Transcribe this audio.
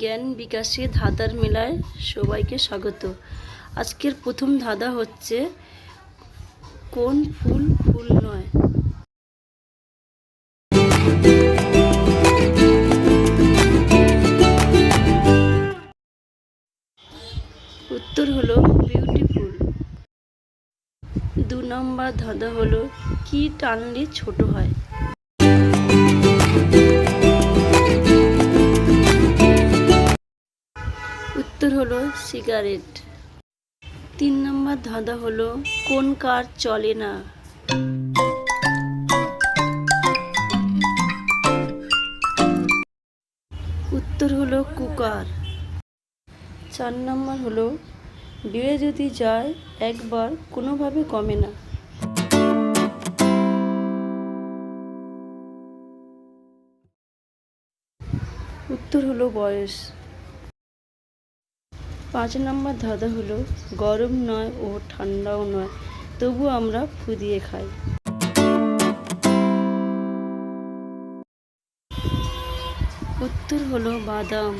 জ্ঞান বিকাশে ধাঁধার মেলায় সবাইকে স্বাগত। আজকের প্রথম ধাঁধা হচ্ছে, কোন ফুল ফুল নয়? উত্তর হলো বিউটিফুল দু নম্বর ধাঁধা হলো, কি টানলে ছোট হয়? উত্তর হলো সিগারেট। তিন নম্বর ধাঁধা হলো, কোন কার চলে না? উত্তর হলো কুকার। চার নম্বর হলো বেড়ে যদি যায়, একবার কোনোভাবে কমে না। উত্তর হলো বয়স। পাঁচ নম্বর ধাঁধা হলো, গরম নয় ও ঠান্ডাও নয় তবু আমরা ফুদিয়ে খাই। উত্তর হলো বাদাম।